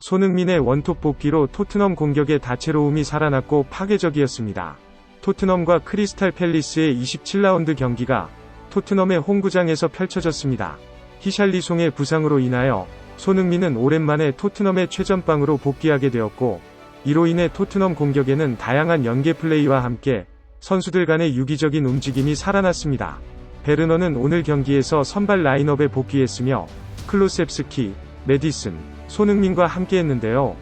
손흥민의 원톱 복귀로 토트넘 공격의 다채로움이 살아났고 파괴적이었습니다. 토트넘과 크리스탈 팰리스의 27라운드 경기가 토트넘의 홈구장에서 펼쳐졌습니다. 히샬리송의 부상으로 인하여 손흥민은 오랜만에 토트넘의 최전방으로 복귀하게 되었고 이로 인해 토트넘 공격에는 다양한 연계 플레이와 함께 선수들 간의 유기적인 움직임이 살아났습니다. 베르너는 오늘 경기에서 선발 라인업에 복귀했으며 클로셉스키, 메디슨, 손흥민과 함께했는데요.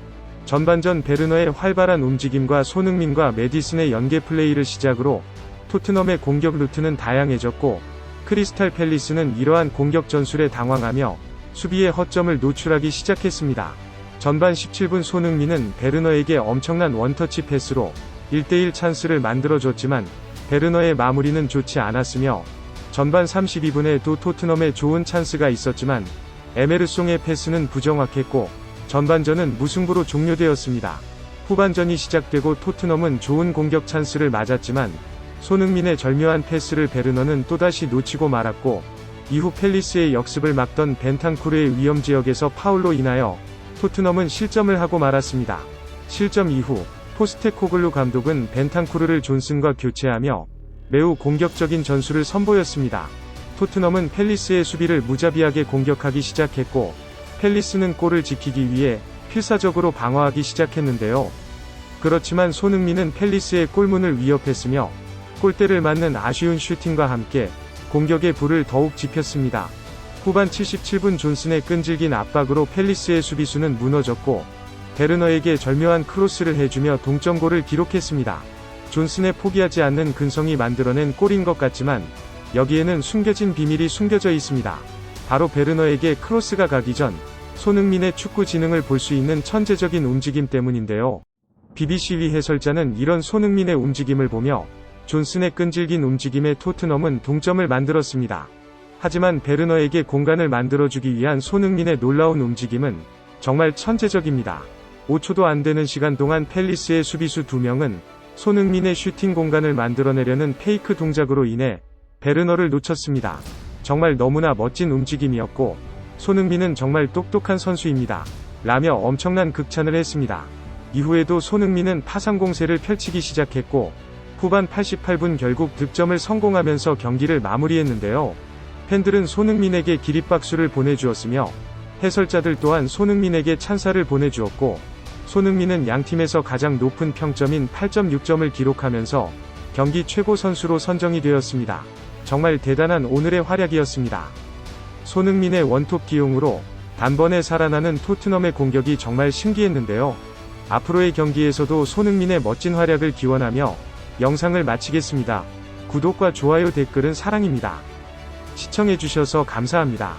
전반전 베르너의 활발한 움직임과 손흥민과 메디슨의 연계 플레이를 시작으로 토트넘의 공격 루트는 다양해졌고 크리스탈 팰리스는 이러한 공격 전술에 당황하며 수비의 허점을 노출하기 시작했습니다. 전반 17분 손흥민은 베르너에게 엄청난 원터치 패스로 1대1 찬스를 만들어줬지만 베르너의 마무리는 좋지 않았으며 전반 32분에도 토트넘에 좋은 찬스가 있었지만 에메르송의 패스는 부정확했고 전반전은 무승부로 종료되었습니다. 후반전이 시작되고 토트넘은 좋은 공격 찬스를 맞았지만 손흥민의 절묘한 패스를 베르너는 또다시 놓치고 말았고 이후 펠리스의 역습을 막던 벤탄쿠르의 위험 지역에서 파울로 인하여 토트넘은 실점을 하고 말았습니다. 실점 이후 포스테코글루 감독은 벤탄쿠르를 존슨과 교체하며 매우 공격적인 전술을 선보였습니다. 토트넘은 펠리스의 수비를 무자비하게 공격하기 시작했고 펠리스는 골을 지키기 위해 필사적으로 방어하기 시작했는데요. 그렇지만 손흥민은 펠리스의 골문을 위협했으며 골대를 맞는 아쉬운 슈팅과 함께 공격의 불을 더욱 지폈습니다. 후반 77분 존슨의 끈질긴 압박으로 펠리스의 수비수는 무너졌고 베르너에게 절묘한 크로스를 해주며 동점골을 기록했습니다. 존슨의 포기하지 않는 근성이 만들어낸 골인 것 같지만 여기에는 숨겨진 비밀이 숨겨져 있습니다. 바로 베르너에게 크로스가 가기 전 손흥민의 축구 지능을 볼 수 있는 천재적인 움직임 때문인데요. BBC 해설자는 이런 손흥민의 움직임을 보며 존슨의 끈질긴 움직임에 토트넘은 동점을 만들었습니다. 하지만 베르너에게 공간을 만들어주기 위한 손흥민의 놀라운 움직임은 정말 천재적입니다. 5초도 안 되는 시간 동안 펠리스의 수비수 2명은 손흥민의 슈팅 공간을 만들어내려는 페이크 동작으로 인해 베르너를 놓쳤습니다. 정말 너무나 멋진 움직임이었고 손흥민은 정말 똑똑한 선수입니다. 라며 엄청난 극찬을 했습니다. 이후에도 손흥민은 파상 공세를 펼치기 시작했고 후반 88분 결국 득점을 성공하면서 경기를 마무리했는데요. 팬들은 손흥민에게 기립박수를 보내주었으며 해설자들 또한 손흥민에게 찬사를 보내주었고 손흥민은 양팀에서 가장 높은 평점인 8.6점을 기록하면서 경기 최고 선수로 선정이 되었습니다. 정말 대단한 오늘의 활약이었습니다. 손흥민의 원톱 기용으로 단번에 살아나는 토트넘의 공격이 정말 신기했는데요. 앞으로의 경기에서도 손흥민의 멋진 활약을 기원하며 영상을 마치겠습니다. 구독과 좋아요 댓글은 사랑입니다. 시청해주셔서 감사합니다.